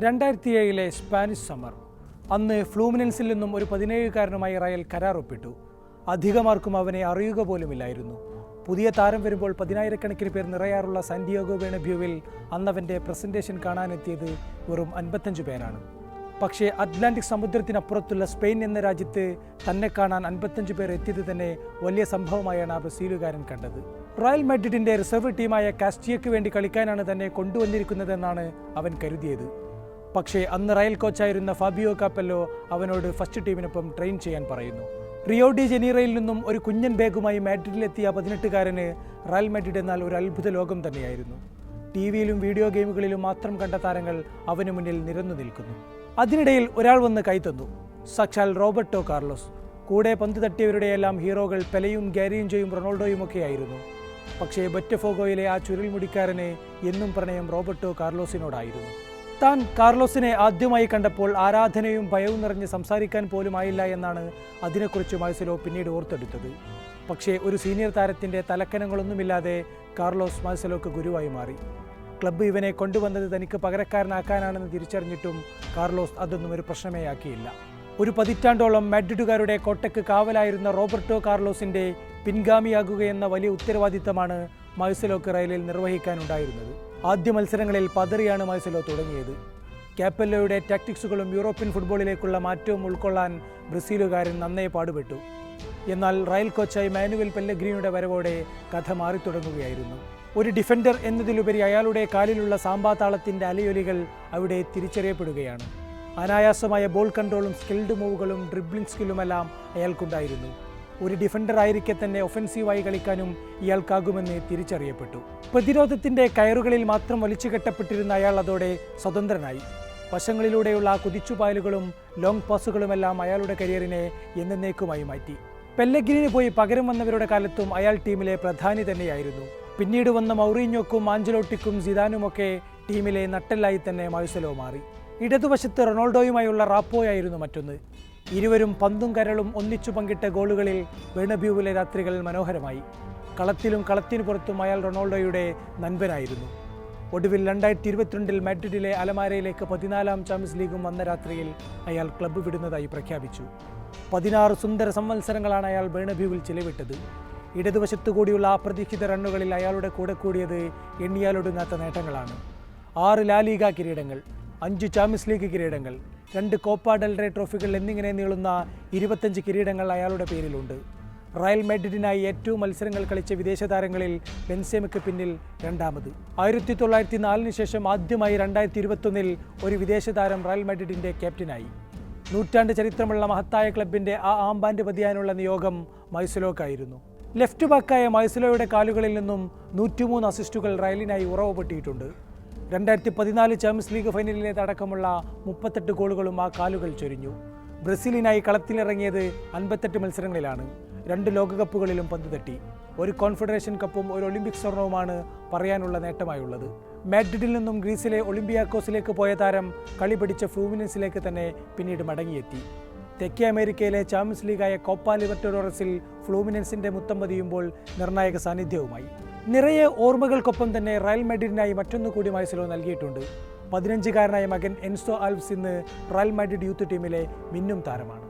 രണ്ടായിരത്തി ഏഴിലെ Spanish summer. അന്ന് ഫ്ലൂമിനൻസിൽ നിന്നും ഒരു പതിനേഴുകാരനുമായി റയൽ കരാർ ഒപ്പിട്ടു അധികമാർക്കും അവനെ അറിയുക പോലുമില്ലായിരുന്നു. പുതിയ താരം വരുമ്പോൾ പതിനായിരക്കണക്കിന് പേർ നിറയാറുള്ള സാന്റിയാഗോ വേണഭ്യൂവിൽ അന്നവന്റെ പ്രസന്റേഷൻ കാണാനെത്തിയത് വെറും അൻപത്തഞ്ച് പേരാണ്. പക്ഷേ അറ്റ്ലാന്റിക് സമുദ്രത്തിനപ്പുറത്തുള്ള സ്പെയിൻ എന്ന രാജ്യത്ത് തന്നെ കാണാൻ അൻപത്തഞ്ച് പേർ എത്തിയത് തന്നെ വലിയ സംഭവമായാണ് ആ ബ്രസീലുകാരൻ കണ്ടത്. റോയൽ മാഡ്രിഡിന്റെ റിസർവ് ടീമായ കാസ്റ്റിയയ്ക്ക് വേണ്ടി കളിക്കാനാണ് തന്നെ കൊണ്ടുവന്നിരിക്കുന്നതെന്നാണ് അവൻ കരുതിയത്. പക്ഷേ അന്ന് റയൽ കോച്ചായിരുന്ന ഫാബിയോ കാപ്പല്ലോ അവനോട് ഫസ്റ്റ് ടീമിനൊപ്പം ട്രെയിൻ ചെയ്യാൻ പറയുന്നു. റിയോ ഡി ജനീറയിൽ നിന്നും ഒരു കുഞ്ഞൻ ബാഗുമായി മാഡ്രിഡിലെത്തിയ പതിനെട്ടുകാരന് റയൽ മാഡ്രിഡ് എന്നാൽ ഒരു അത്ഭുത ലോകം തന്നെയായിരുന്നു. ടി വിയിലും വീഡിയോ ഗെയിമുകളിലും മാത്രം കണ്ട താരങ്ങൾ അവന് മുന്നിൽ നിരന്നു നിൽക്കുന്നു. അതിനിടയിൽ ഒരാൾ വന്ന് കൈത്തന്നു സാക്ഷാൽ റോബർട്ടോ കാർലോസ്. കൂടെ പന്ത് തട്ടിയവരുടെയെല്ലാം ഹീറോകൾ പെലയും ഗാരിയഞ്ചോയും ആയിരുന്നു. പക്ഷേ ബറ്റഫോഗോയിലെ ആ ചുരുൾമുടിക്കാരന് എന്നും പ്രണയം റോബർട്ടോ കാർലോസിനോടായിരുന്നു. താൻ കാർലോസിനെ ആദ്യമായി കണ്ടപ്പോൾ ആരാധനയും ഭയവും നിറഞ്ഞ് സംസാരിക്കാൻ പോലും ആയില്ല എന്നാണ് അതിനെക്കുറിച്ച് മത്സലോ പിന്നീട് ഓർത്തെടുത്തത്. പക്ഷേ ഒരു സീനിയർ താരത്തിന്റെ തലക്കനങ്ങളൊന്നുമില്ലാതെ കാർലോസ് മത്സലോക്ക് ഗുരുവായി മാറി. ക്ലബ്ബ് ഇവനെ കൊണ്ടുവന്നത് തനിക്ക് പകരക്കാരനാക്കാനാണെന്ന് തിരിച്ചറിഞ്ഞിട്ടും കാർലോസ് അതൊന്നും ഒരു പ്രശ്നമേ ആക്കിയില്ല. ഒരു പതിറ്റാണ്ടോളം മാഡ്രിഡുകാരുടെ കോട്ടയ്ക്ക് കാവലായിരുന്ന റോബർട്ടോ കാർലോസിന്റെ പിൻഗാമിയാകുകയെന്ന വലിയ ഉത്തരവാദിത്തമാണ് മത്സലോക്ക് റയലിൽ നിർവഹിക്കാനുണ്ടായിരുന്നത്. ആദ്യ മത്സരങ്ങളിൽ പതറിയാണ് മൈസലോ തുടങ്ങിയത്. കാപ്പല്ലോയുടെ ടാക്ടിക്സുകളും യൂറോപ്യൻ ഫുട്ബോളിലേക്കുള്ള മാറ്റവും ഉൾക്കൊള്ളാൻ ബ്രസീലുകാരൻ നന്നേ പാടുപെട്ടു. എന്നാൽ റയൽ കോച്ചായി മാനുവൽ പെല്ലഗ്രീനിയുടെ വരവോടെ കഥ മാറിത്തുടങ്ങുകയായിരുന്നു ഒരു ഡിഫൻഡർ എന്നതിലുപരി അയാളുടെ കാലിലുള്ള സാമ്പാതാളത്തിന്റെ അലയൊലികൾ അവിടെ തിരിച്ചറിയപ്പെടുകയാണ്. അനായാസമായ ബോൾ കൺട്രോളും സ്കിൽഡ് മൂവുകളും ഡ്രിബ്ലിംഗ് സ്കില്ലുമെല്ലാം അയാൾക്കുണ്ടായിരുന്നു. ഒരു ഡിഫൻഡർ ആയിരിക്കെ തന്നെ ഒഫൻസീവായി കളിക്കാനും ഇയാൾക്കാകുമെന്ന് തിരിച്ചറിയപ്പെട്ടു. പ്രതിരോധത്തിന്റെ കയറുകളിൽ മാത്രം വലിച്ചു കെട്ടപ്പെട്ടിരുന്ന അയാൾ അതോടെ സ്വതന്ത്രനായി. വശങ്ങളിലൂടെയുള്ള ആ കുതിച്ചുപായലുകളും ലോങ് പാസുകളുമെല്ലാം അയാളുടെ കരിയറിനെ എന്നേക്കുമായി മാറ്റി. പെല്ലഗ്രിന് പോയി പകരം വന്നവരുടെ കാലത്തും അയാൾ ടീമിലെ പ്രധാനി തന്നെയായിരുന്നു. പിന്നീട് വന്ന മൗറീഞ്ഞോക്കും ആഞ്ചലോട്ടിക്കും സിദാനുമൊക്കെ ടീമിലെ നട്ടെല്ലായി തന്നെ മൈസലോ മാറി. ഇടതുവശത്ത് റൊണാൾഡോയുമായുള്ള റാപ്പോയായിരുന്നു മറ്റൊന്ന്. ഇരുവരും പന്തും കരളും ഒന്നിച്ചു പങ്കിട്ട ഗോളുകളിൽ ബെണബ്യൂവിലെ രാത്രികൾ മനോഹരമായി. കളത്തിലും കളത്തിനു പുറത്തും അയാൾ റൊണാൾഡോയുടെ നൻപനായിരുന്നു. ഒടുവിൽ രണ്ടായിരത്തി ഇരുപത്തിരണ്ടിൽ മാഡ്രിഡിലെ അലമാരയിലേക്ക് പതിനാലാം ചാമ്പ്യൻസ് ലീഗും വന്ന രാത്രിയിൽ അയാൾ ക്ലബ്ബ് വിടുന്നതായി പ്രഖ്യാപിച്ചു. പതിനാറ് സുന്ദര സംവത്സരങ്ങളാണ് അയാൾ ബേണബ്യൂവിൽ ചിലവിട്ടത്. ഇടതുവശത്തു കൂടിയുള്ള അപ്രതീക്ഷിത റണ്ണുകളിൽ അയാളുടെ കൂടെ കൂടിയത് എണ്ണിയാലൊടുങ്ങാത്ത നേട്ടങ്ങളാണ്. ആറ് ലാലീഗ കിരീടങ്ങൾ അഞ്ച് ചാമ്പ്യൻസ് ലീഗ് കിരീടങ്ങൾ രണ്ട് കോപ്പ ഡെൽറേ ട്രോഫികൾ എന്നിങ്ങനെ നീളുന്ന ഇരുപത്തഞ്ച് കിരീടങ്ങൾ അയാളുടെ പേരിലുണ്ട്. റയൽ മാഡ്രിഡിനായി ഏറ്റവും മത്സരങ്ങൾ കളിച്ച വിദേശ താരങ്ങളിൽ ബെൻസേമയ്ക്ക് പിന്നിൽ രണ്ടാമത്. ആയിരത്തി തൊള്ളായിരത്തി നാലിന് ശേഷം ആദ്യമായി രണ്ടായിരത്തി ഇരുപത്തൊന്നിൽ ഒരു വിദേശ താരം റയൽ മെഡിഡിന്റെ ക്യാപ്റ്റനായി. നൂറ്റാണ്ട് ചരിത്രമുള്ള മഹത്തായ ക്ലബിന്റെ ആ ആംബാൻഡ് പതിയാനുള്ള നിയോഗം മൈസലോക്കായിരുന്നു. ലെഫ്റ്റ് ബാക്കായ മൈസലോയുടെ കാലുകളിൽ നിന്നും നൂറ്റിമൂന്ന് അസിസ്റ്റുകൾ റയലിനായി ഉറവ് ഉറവപ്പെട്ടിട്ടുണ്ട് രണ്ടായിരത്തി പതിനാല് ചാമ്പ്യൻസ് ലീഗ് ഫൈനലിലേതടക്കമുള്ള മുപ്പത്തെട്ട് ഗോളുകളും ആ കാലുകൾ ചൊരിഞ്ഞു. ബ്രസീലിനായി കളത്തിലിറങ്ങിയത് അൻപത്തെട്ട് മത്സരങ്ങളിലാണ്. രണ്ട് ലോകകപ്പുകളിലും പന്ത് തട്ടി. ഒരു കോൺഫെഡറേഷൻ കപ്പും ഒരു ഒളിമ്പിക് സ്വർണവുമാണ് പറയാനുള്ള നേട്ടമായുള്ളത്. മാഡ്രിഡിൽ നിന്നും ഗ്രീസിലെ ഒളിമ്പിയാക്കോസിലേക്ക് പോയ താരം കളി പിടിച്ച ഫ്ലൂമിനൻസിലേക്ക് തന്നെ പിന്നീട് മടങ്ങിയെത്തി. തെക്കേ അമേരിക്കയിലെ ചാമ്പ്യൻസ് ലീഗായ കോപ്പ ലിബർട്ടോറസിൽ ഫ്ലൂമിനൻസിന്റെ മുത്തം പതിയുമ്പോൾ നിർണായക സാന്നിധ്യവുമായി. നിറയെ ഓർമ്മകൾക്കൊപ്പം തന്നെ റയൽ മെഡിഡിനായി മറ്റൊന്നു കൂടി മൈസലോ നൽകിയിട്ടുണ്ട്. പതിനഞ്ചുകാരനായ മകൻ എൻസോ ആൽവ്സ് ഇന്ന് റയൽ മാഡ്രിഡ് യൂത്ത് ടീമിലെ മിന്നും താരമാണ്.